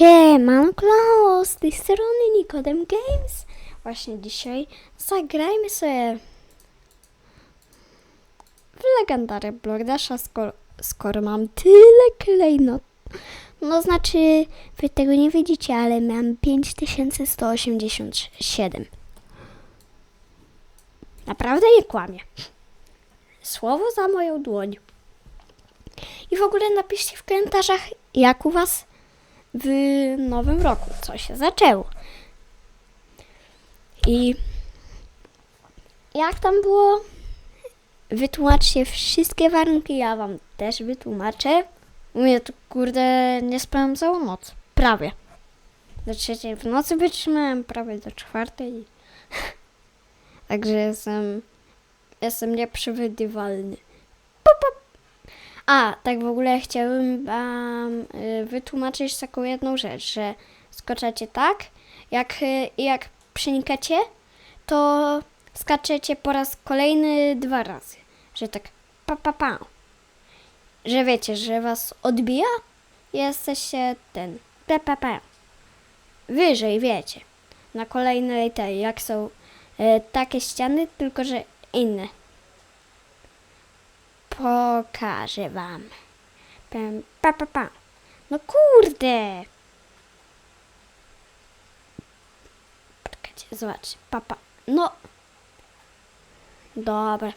Siemanko, z tej strony Nikodem Games. Właśnie dzisiaj zagrajmy sobie w legendarę Blogdasza, skoro, skoro mam tyle klejnot. No znaczy, wy tego nie widzicie, ale mam 5187. Naprawdę nie kłamię. Słowo za moją dłoń. I w ogóle napiszcie w komentarzach, jak u was w nowym roku, co się zaczęło. I jak tam było? Wytłumaczcie wszystkie warunki, ja wam też wytłumaczę. U mnie to kurde nie spałem całą noc. Prawie. Do trzeciej w nocy wytrzymałem, prawie do czwartej. Także jestem, jestem nieprzewidywalny. A, tak w ogóle chciałbym wam y, wytłumaczyć taką jedną rzecz, że skoczacie tak, jak, y, jak przenikacie, to skaczecie po raz kolejny dwa razy. Że tak pa pa pa. Że wiecie, że was odbija jesteście ten pa pa pa. Wyżej, wiecie. Na kolejnej tej, jak są y, takie ściany, tylko że inne. Pokażę wam. Pem, pa, pa, pa. No kurde. Poczekajcie, zobaczcie. Papa. No. Dobra.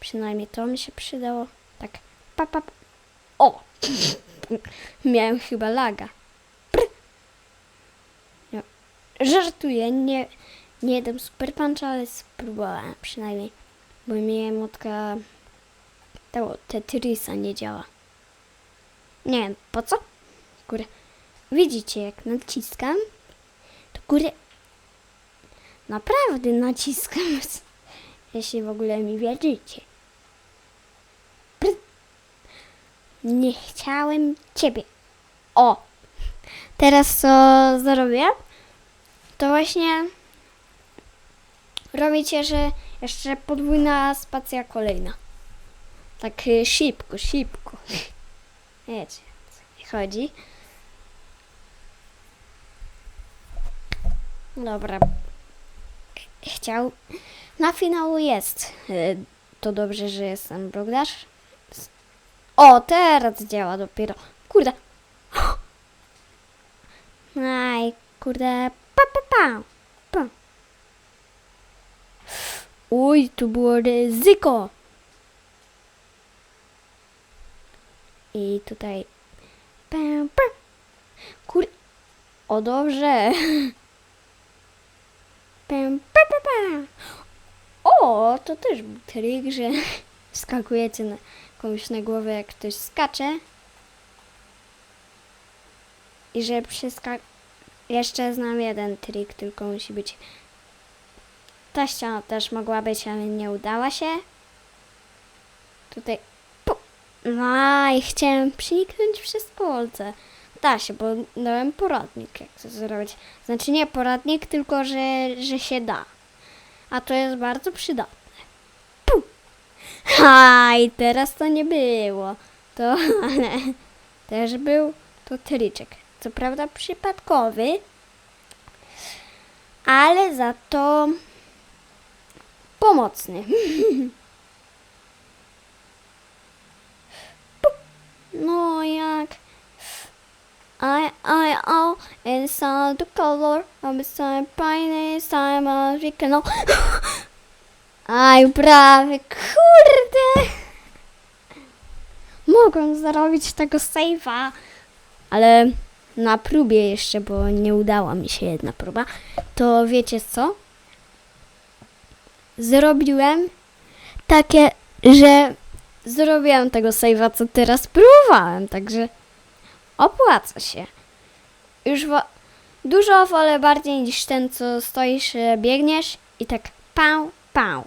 Przynajmniej to mi się przydało. Tak. Pa, pa, pa. O! Miałem chyba laga. Pr. No. Żartuję, nie, nie dam super punch, ale spróbowałem przynajmniej. Bo mi emotka to Tetrisa nie działa. Nie wiem, po co? Góry. Widzicie, jak naciskam, to góry naprawdę naciskam, jeśli w ogóle mi wierzycie. Nie chciałem ciebie. O! Teraz co zrobię? To właśnie robicie, że jeszcze podwójna spacja kolejna. Tak y, szybko, szybko. Wiecie, chodzi. Dobra. Chciał. Na finału jest. y, To dobrze, że jestem Brogdasz. O, teraz działa dopiero. Kurde. Aj, kurde. Pa, pa, pa. pa. Uj, tu było ryzyko. I tutaj. Kur. O dobrze. O, to też był trik, że skakujecie na komuś na głowę, jak ktoś skacze. I że przeska... Jeszcze znam jeden trik, tylko musi być... Ta ściana też mogła być, ale nie udała się. Tutaj i chciałem przeniknąć przez kolce. Da się, bo dałem poradnik, jak to zrobić. Znaczy nie poradnik, tylko że, że się da. A to jest bardzo przydatne. Puh. Ha, i teraz to nie było. To, ale też był to triczek. Co prawda przypadkowy, ale za to pomocny. No jak I I all inside the color of the sun brightness time of we can Aj, prawie, kurde! Mogłem zrobić tego save'a, ale na próbie jeszcze, bo nie udała mi się jedna próba, to wiecie co? Zrobiłem takie, że zrobiłem tego save'a, co teraz próbowałem, także opłaca się. Już wo- dużo wolę bardziej niż ten, co stoisz, e, biegniesz i tak pał, pał.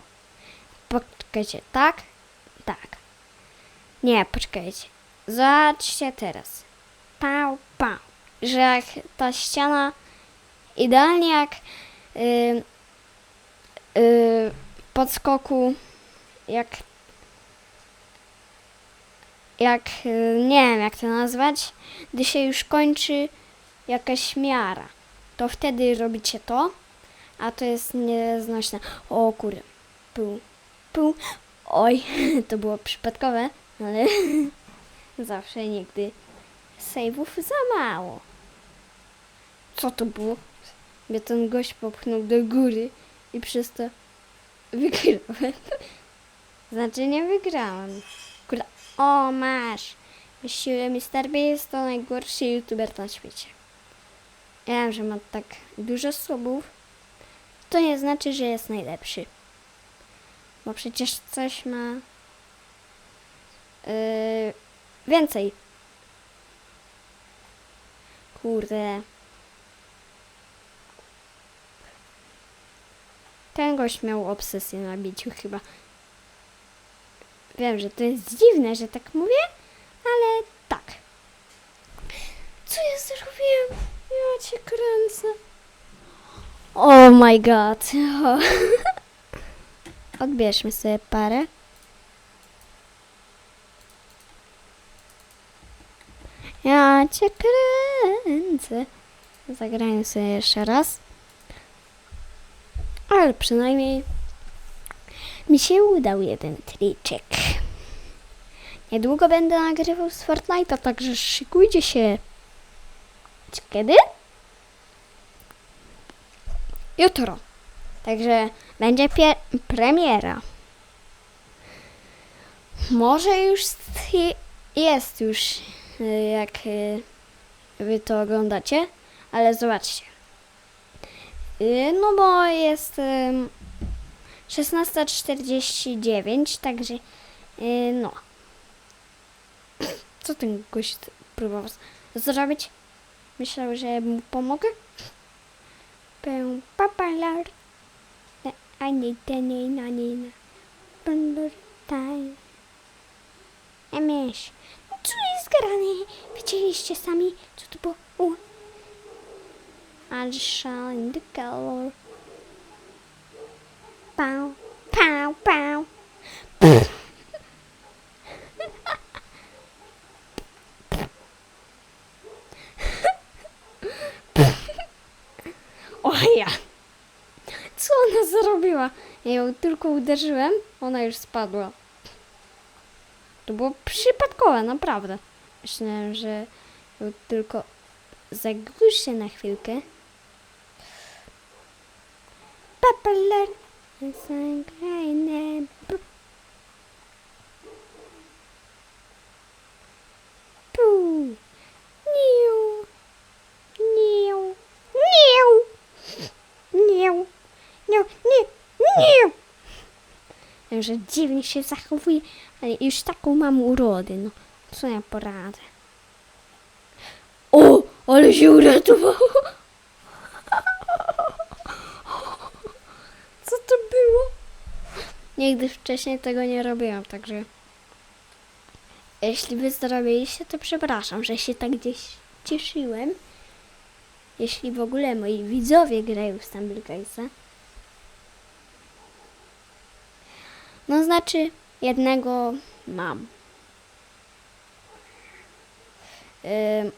Poczekajcie, tak? Tak. Nie, poczekajcie. Zobaczcie teraz. Pał, pał. Że jak ta ściana idealnie jak yy, yy, podskoku jak jak, y, nie wiem jak to nazwać, gdy się już kończy jakaś miara. To wtedy robicie to, a to jest nieznośne. O kurde, pół, pół. Oj, to było przypadkowe, ale zawsze nigdy save'ów za mało. Co to było? Mnie ten gość popchnął do góry i przez to wygrałem. Znaczy nie wygrałem. O, masz. Myślę, Mr. B jest to najgorszy youtuber na świecie. Ja wiem, że ma tak dużo subów. To nie znaczy, że jest najlepszy. Bo przecież coś ma yy, więcej. Kurde. Ten gość miał obsesję na biciu chyba. Wiem, że to jest dziwne, że tak mówię, ale tak. Co ja zrobiłem? Ja cię kręcę. Oh my god. Odbierzmy sobie parę. Ja cię kręcę. Zagrajmy sobie jeszcze raz. Ale przynajmniej mi się udał jeden triczek. Niedługo będę nagrywał z Fortnite'a, także szykujcie się. Kiedy? Jutro. Także będzie premiera. Może już st- jest już, y, jak y, wy to oglądacie, ale zobaczcie. Y, No bo jest 16.49, także y, no. Co ten gość próbował zrobić? Myślał, że mu pomogę? Pę, papalar. A nie, te nie, na. Bandor, taj. No co jest grane? Widzieliście sami, co to było? U. I'll shine the color. Pow, pow, pow. O ja! Co ona zrobiła? Ja ją tylko uderzyłem, ona już spadła. To było przypadkowe, naprawdę. Myślałem, że ją tylko zagłuszę na chwilkę. Papalar. Zagrajne. Pu. Niu. Niu. Niu. Niu. Niu. Że dziwnie się zachowuje, ale już taką mam urodę, no. Co ja poradzę? O, ale się uratowało. Co to było? Nigdy wcześniej tego nie robiłam, także... Jeśli wy zrobiliście, to przepraszam, że się tak gdzieś cieszyłem. Jeśli w ogóle moi widzowie grają w Stumbleguys'a. No znaczy, jednego mam. Ym,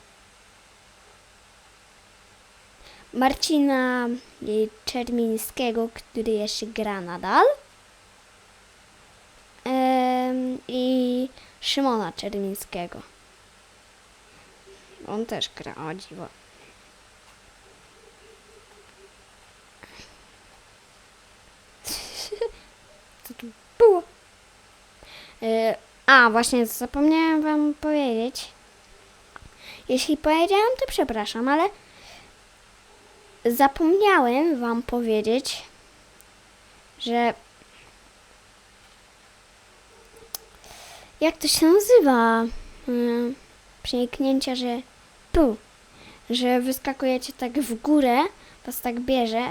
Marcina Czermińskiego, który jeszcze gra nadal. I Szymona Czermińskiego. On też gra, o dziwo. Co tu było? Y, A, właśnie zapomniałem wam powiedzieć. Jeśli powiedziałam, to przepraszam, ale zapomniałem wam powiedzieć, że jak to się nazywa? Y, Przeniknięcia, że tu, że wyskakujecie tak w górę, was tak bierze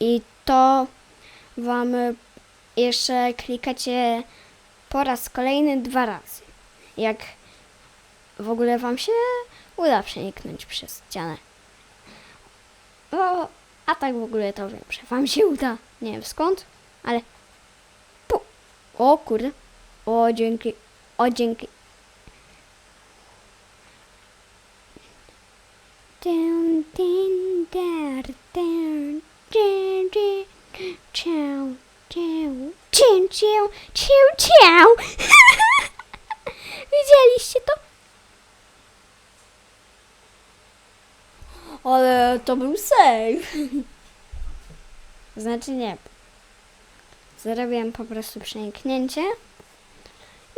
i to wam y, jeszcze klikacie po raz kolejny dwa razy. Jak w ogóle wam się uda przeniknąć przez ścianę. O, a tak w ogóle to wiem, że wam się uda. Nie wiem skąd, ale pu. O kurde. O dzięki. O dzięki. Dun, din, dar, dun, din, din, ciao, ciao, cię, cię, cię, cię. Widzieliście to? Ale to był save. Znaczy nie. Zrobiłem po prostu przeniknięcie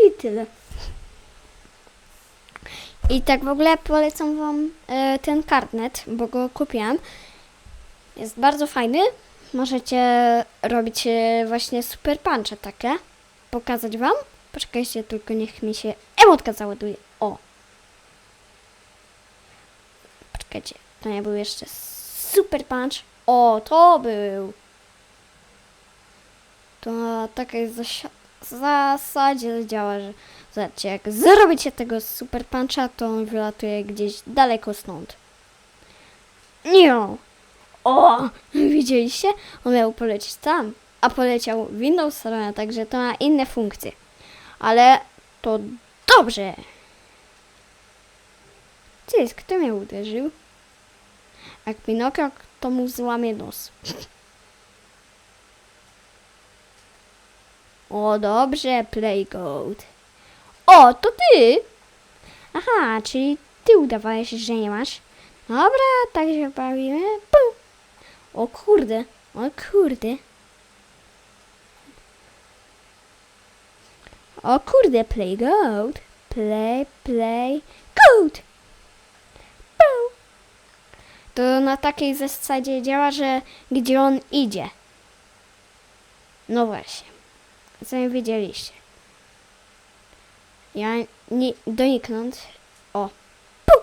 i tyle. I tak w ogóle polecam Wam e, ten kartnet, bo go kupiłam. Jest bardzo fajny. Możecie robić e, właśnie super punche takie. Pokazać Wam. Poczekajcie, tylko niech mi się emotka załaduje. O! Poczekajcie, to nie był jeszcze super punch. O, to był! To takiej zasi- zasadzie działa, że zobaczcie, jak zrobicie tego super puncha, to on wylatuje gdzieś daleko stąd. Nie. O, widzieliście? On miał polecieć tam, a poleciał w inną stronę, także to ma inne funkcje. Ale to dobrze. Jest? Kto mnie uderzył? Jak Pinokio, to mu złamie nos. O, dobrze, Playgoat. O, to ty! Aha, czyli ty udawałeś, że nie masz. Dobra, tak się bawimy. Pum. O kurde, o kurde. O kurde. Play, play, goat. Pum. To na takiej zasadzie działa, że gdzie on idzie. No właśnie. Sami wiedzieliście. Ja nie doniknąć. O. Pu!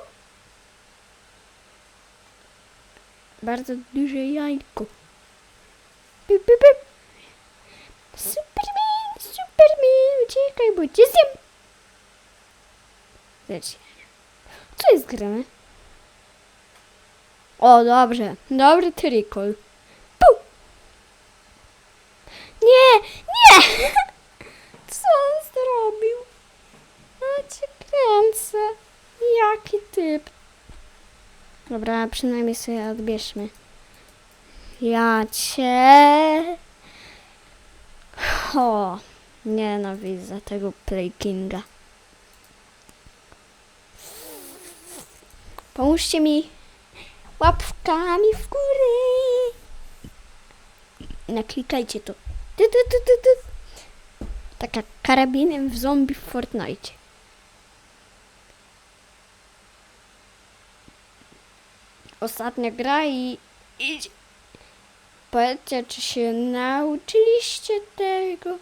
Bardzo duże jajko. Pip, pip, pip. Superman, Superman, uciekaj, bo cię zjem. Co jest grane? O, dobrze. Dobry trikol. Pu! Nie, nie! Co on zrobił? A cię kręcę. Jaki typ. Dobra, przynajmniej sobie odbierzmy. Ja cię... O, nienawidzę tego Playkinga. Pomóżcie mi łapkami w górę. Naklikajcie to. Ty, ty, ty, ty, ty. Tak jak karabinem w zombie w Fortnite. Ostatnia gra i idź. Powiedzcie, czy się nauczyliście tego?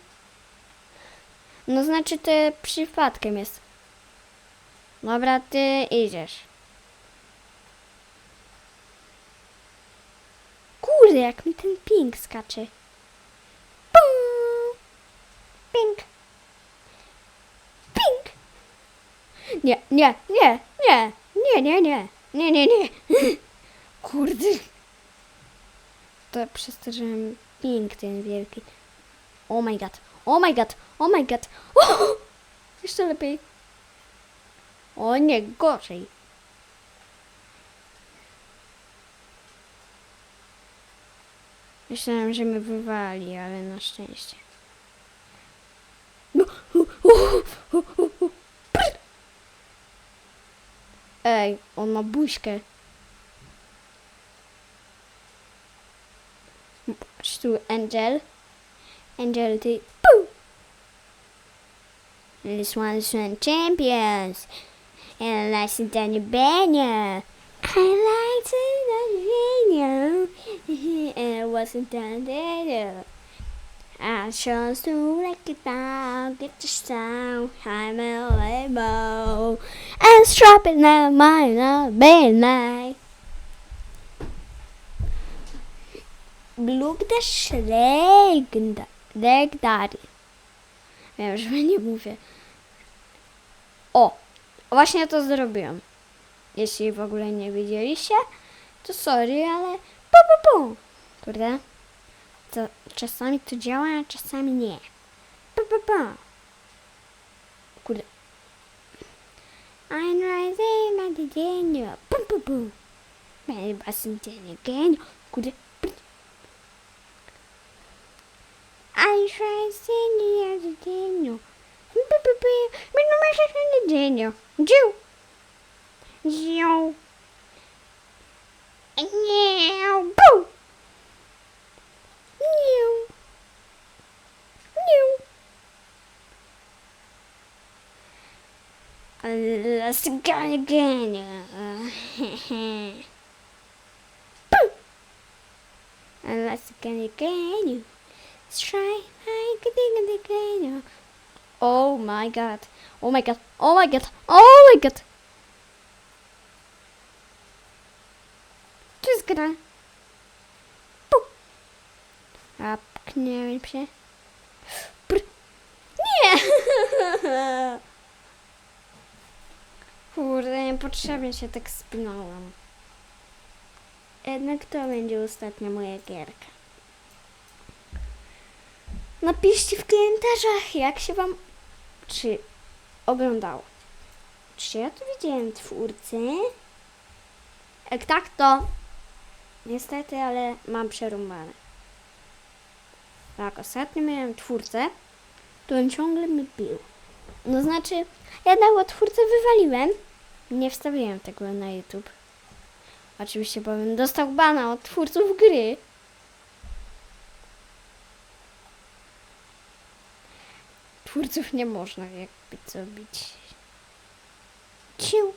No znaczy to przypadkiem jest. Dobra, ty idziesz. Kurde, jak mi ten ping skacze. Pum! Ping. Ping. Nie, nie, nie, nie, nie, nie, nie, nie, nie, nie. Kurde. To mam ping ten wielki. Oh my god, oh my god, oh my god. O! Jeszcze lepiej. O nie, gorzej. Myślałem, że mnie wywali, ale na szczęście. Hey, on ma buźkę. Angel. Angel, ty... This one's one champions. And I like it on your banner. I like it on your and it wasn't done. I chose to break it down, get the sound, I'm a label, and strap it now, mine, I'll be night. Look the Schlägen, Daddy. Wiem, że nie mówię. O, właśnie to zrobiłem. Jeśli w ogóle nie widzieliście, to sorry, ale pu, pu, pu. Kurde. To czasami to działa, a czasami nie. Pa, pa, pa. Kurde. I'm rising like the genius. Pum, pum, pum. Mary wasn't genius. Kurde. I'm rising like the genius. Pum, pum, pum. Meu nome é Genius. Genius. Let's go again. Let's go again. Let's try again. Oh my god. Oh my god. Oh my god. Oh my god. To jest gra. Pu. A pknęły się. Nie! Kurde, niepotrzebnie się tak spinąłem. Jednak to będzie ostatnia moja gierka. Napiszcie w komentarzach, jak się wam... Czy oglądało. Czy ja tu widziałem twórcę? Jak tak, to... Niestety, ale mam przerąbane. Jak ostatnio miałem twórcę, to on ciągle mi bił. No znaczy, jednego twórcę wywaliłem. Nie wstawiłem tego na YouTube. Oczywiście, bowiem dostał bana od twórców gry. Twórców nie można jakby co bić. Ciu.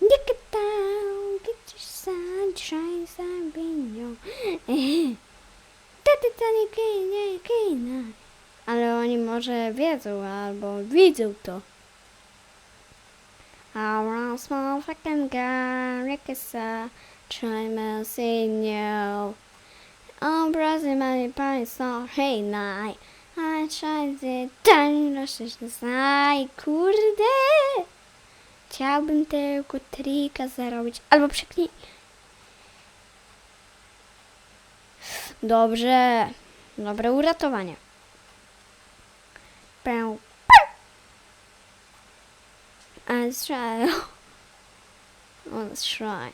Get down, get your sunshine, sunbeam, Ale oni może wiedzą albo widzą to. Our small fucking guy, Rikasa, try my signal. Oh, brother, my pie hey, night. I tried it, done, ruszysz znaj, kurde. Chciałbym tylko trika zarobić, albo przeknij. Dobrze, dobre uratowanie. bow, bow. And let's try. let's try.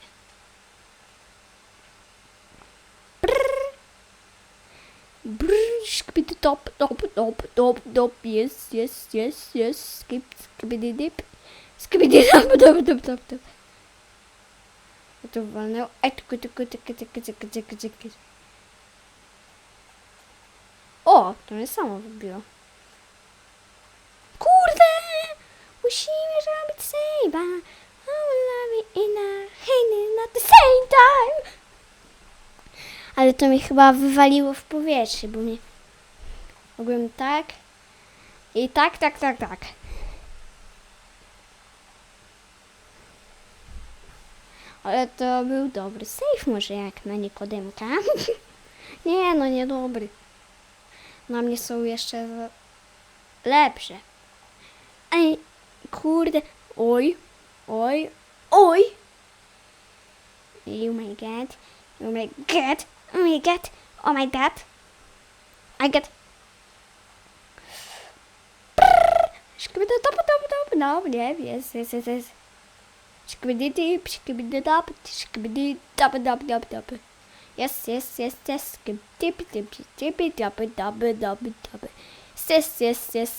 Skip the top, top, top, top, top. Yes, yes, yes, yes. Skip, skip the dip. Skip the top, top, top, top, top. Ik doe wel nou echt kutte, kutte, kutte, kutte, kutte, kutte, kutte. O, to nie samo good. Musimy zrobić save'a. Oh, love it in a hand at the same time. Ale to mi chyba wywaliło w powietrze, bo mnie... Mogłem tak... I tak, tak, tak, tak. Ale to był dobry save może jak na Nikodemka. nie, no nie dobry. Na mnie są jeszcze lepsze. Ej, kurde. Oj, oj, oj. Oh my god. Oh my god. Oh my god. Oh my god. I get. Skibidi dop dop dop no, nie, yes, yes, yes, yes. Skibidi dip, skibidi dop, skibidi dop dop dop dop. Yes, yes, yes, yes, skip dip dip dip dop dop dop dop. Yes, yes, yes,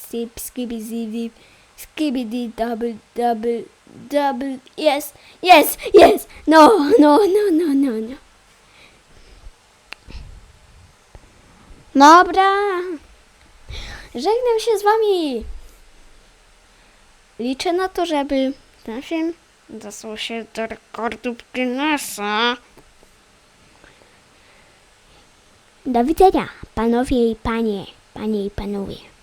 skibidi dip. Skibidi double double double yes yes yes. No no no no no no. Dobra. Żegnam się z wami. Liczę na to, żeby ten film dostał się do rekordów Guinnessa. Do widzenia panowie i panie panie i panowie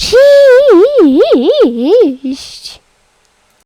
Cześć!